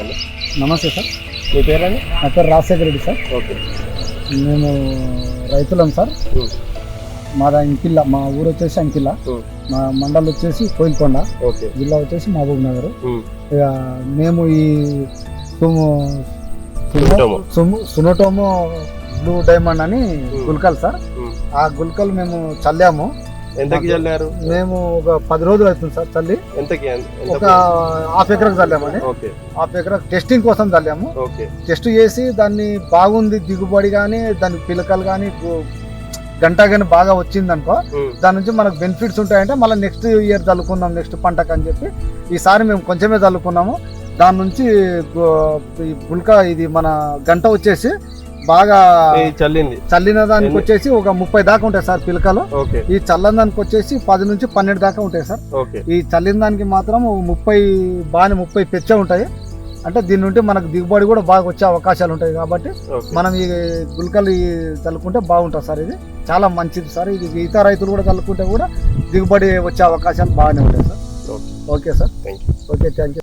అండి నమస్తే సార్. మీ పేరండి? నా పేరు రాజశేఖర రెడ్డి సార్. ఓకే. మేము రైతులం సార్. ఉమ్, మాది అంకిల్ల మా ఊరు వచ్చేసి అంకిల్ల. మా మండల్ వచ్చేసి కోయిల్కొండ. జిల్లా వచ్చేసి మహబూబ్ నగర్. ఇక మేము ఈ సునోటోమో. సుము సునోటోమో బ్లూ డైమండ్ అని. గుల్కల్ సార్. ఆ గుల్కలు మేము చల్లాము. ఎంతకి చల్లారు? మేము ఒక పది రోజులు అవుతుంది సార్ చల్లి. ఎంతకి ఎంత ఒక హాఫ్ ఎకరకు చల్లామని ఓకే. హాఫ్ ఎకరకు టెస్టింగ్ కోసం చల్లాము. ఓకే. టెస్ట్ చేసి దాన్ని బాగుంది దిగుబడి కానీ దాని పిలకలు కానీ గంట కానీ బాగా వచ్చింది అనుకో దాని నుంచి మనకు బెనిఫిట్స్ ఉంటాయంటే మళ్ళీ నెక్స్ట్ ఇయర్ చల్లుకుందాం నెక్స్ట్ పంటకు అని చెప్పి ఈసారి మేము కొంచెమే చల్లుకున్నాము. దాని నుంచి పుల్క ఇది మన గంట వచ్చేసి బాగా చల్లింది. చల్లిన దానికి వచ్చేసి ఒక ముప్పై దాకా ఉంటాయి సార్ పిలకలు. ఈ చల్లని దానికి వచ్చేసి పది నుంచి పన్నెండు దాకా ఉంటాయి సార్. ఈ చల్లిన దానికి మాత్రం ముప్పై బాగా ముప్పై పెచ్చే ఉంటాయి. అంటే దీని నుండి మనకు దిగుబడి కూడా బాగా వచ్చే అవకాశాలు ఉంటాయి కాబట్టి మనం ఈ గుల్కలు చల్లుకుంటే బాగుంటుంది సార్ ఇది. చాలా మంచిది సార్. ఇది మిగతా రైతులు కూడా చల్లుకుంటే కూడా దిగుబడి వచ్చే అవకాశాలు బాగానే ఉంటాయి sir. Okay. Sir. Okay thank you